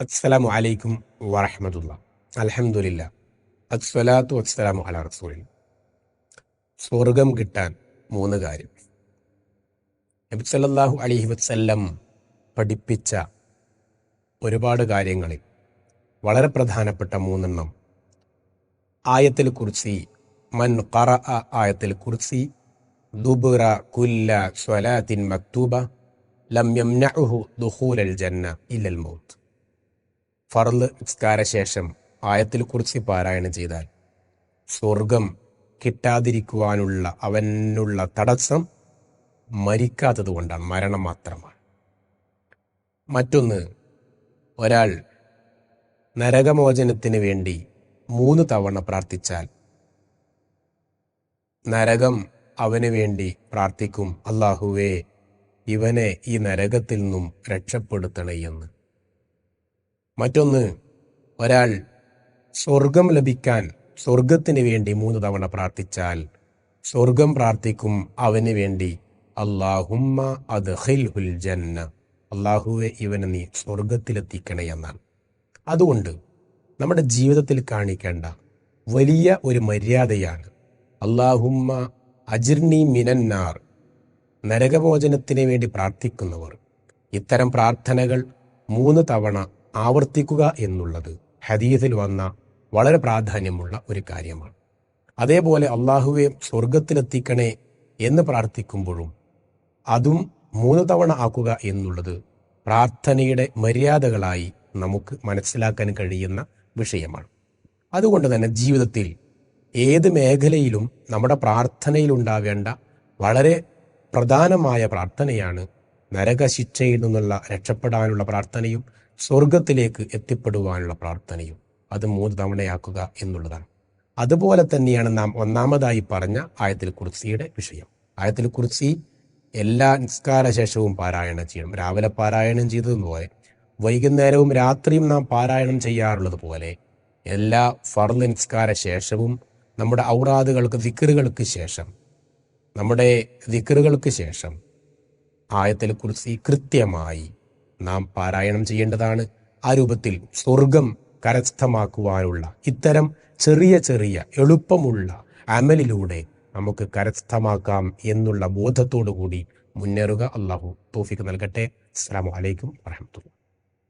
അസ്സലാമു അലൈക്കും വറഹമത്തുള്ള. അലഹമുല്ല അസ്സലാത്തു അസ്സലാമു അല റസൂലിൽ സ്വർഗം കിട്ടാൻ മൂന്ന് കാര്യം. നബി സല്ലല്ലാഹു അലൈഹി വസല്ലം പഠിപ്പിച്ച ഒരുപാട് കാര്യങ്ങളിൽ വളരെ പ്രധാനപ്പെട്ട മൂന്നെണ്ണം. ആയത്തിൽ കുറിച്ചി മൻ ഖറ ആയത്തിൽ കുറിച്ചി ദുബുറ കുല്ല സ്വലാത്തിൻ മക്തൂബ ലം യംനഉഹു ദുഖൂലൽ ജന്ന ഇല്ലൽ മൗത്ത്. ഫർൾ നിസ്കാരശേഷം ആയത്തിൽ കുറിച്ച് പാരായണം ചെയ്താൽ സ്വർഗം കിട്ടാതിരിക്കുവാനുള്ള അവനുള്ള തടസ്സം മരിക്കാത്തത് കൊണ്ടാണ് മരണം മാത്രമാണ്. മറ്റൊന്ന് ഒരാൾ നരകമോചനത്തിന് വേണ്ടി മൂന്ന് തവണ പ്രാർത്ഥിച്ചാൽ നരകം അവന് വേണ്ടി പ്രാർത്ഥിക്കും. അള്ളാഹുവേ ഇവനെ ഈ നരകത്തിൽ നിന്നും രക്ഷപ്പെടുത്തണേ എന്ന്. മറ്റൊന്ന് ഒരാൾ സ്വർഗം ലഭിക്കാൻ സ്വർഗത്തിന് വേണ്ടി മൂന്ന് തവണ പ്രാർത്ഥിച്ചാൽ സ്വർഗം പ്രാർത്ഥിക്കും അവന് വേണ്ടി. അള്ളാഹുമ്മ അത് ഹിൽഹുൽ ജന്ന. അള്ളാഹുവെ ഇവനെ നീ സ്വർഗത്തിലെത്തിക്കണേ എന്നാണ്. അതുകൊണ്ട് നമ്മുടെ ജീവിതത്തിൽ കാണിക്കേണ്ട വലിയ ഒരു മര്യാദയാണ് അള്ളാഹുമ്മ അജിർണി മിനന്നാർ. നരകമോചനത്തിന് വേണ്ടി പ്രാർത്ഥിക്കുന്നവർ. ഇത്തരം പ്രാർത്ഥനകൾ മൂന്ന് തവണ ആവർത്തിക്കുക എന്നുള്ളത് ഹദീസിൽ വന്ന വളരെ പ്രാധാന്യമുള്ള ഒരു കാര്യമാണ്. അതേപോലെ അള്ളാഹുവെ സ്വർഗത്തിലെത്തിക്കണേ എന്ന് പ്രാർത്ഥിക്കുമ്പോഴും അതും മൂന്ന് തവണ ആക്കുക എന്നുള്ളത് പ്രാർത്ഥനയുടെ മര്യാദകളായി നമുക്ക് മനസ്സിലാക്കാൻ കഴിയുന്ന വിഷയമാണ്. അതുകൊണ്ട് തന്നെ ജീവിതത്തിൽ ഏത് മേഖലയിലും നമ്മുടെ പ്രാർത്ഥനയിലുണ്ടാവേണ്ട വളരെ പ്രധാനമായ പ്രാർത്ഥനയാണ് നരകശിക്ഷയിൽ നിന്നുള്ള രക്ഷപ്പെടാനുള്ള പ്രാർത്ഥനയും സ്വർഗത്തിലേക്ക് എത്തിപ്പെടുവാനുള്ള പ്രാർത്ഥനയും അത് മൂന്ന് തവണയാക്കുക എന്നുള്ളതാണ്. അതുപോലെ തന്നെയാണ് നാം ഒന്നാമതായി പറഞ്ഞ ആയത്തിൽ കുർസിയുടെ വിഷയം. ആയത്തിൽ കുർസി എല്ലാ നിസ്കാര ശേഷവും പാരായണം ചെയ്യണം. രാവിലെ പാരായണം ചെയ്തതുപോലെ വൈകുന്നേരവും രാത്രിയും നാം പാരായണം ചെയ്യാറുള്ളത് പോലെ എല്ലാ ഫർദ് നിസ്കാര ശേഷവും നമ്മുടെ ഔറാദുകൾക്ക് ദിക്കറുകൾക്ക് ശേഷം നമ്മുടെ ദിക്കറുകൾക്ക് ശേഷം ആയത്തിൽ കുറിച്ച് കൃത്യമായി നാം പാരായണം ചെയ്യേണ്ടതാണ്. ആ രൂപത്തിൽ സ്വർഗം കരസ്ഥമാക്കുവാനുള്ള ഇത്തരം ചെറിയ ചെറിയ എളുപ്പമുള്ള അമലിലൂടെ നമുക്ക് കരസ്ഥമാക്കാം എന്നുള്ള ബോധത്തോടു കൂടി മുന്നേറുക. അള്ളാഹു തോഫിക്ക് നൽകട്ടെ. അസ്സാം വലൈക്കും വാഹമത്തുള്ള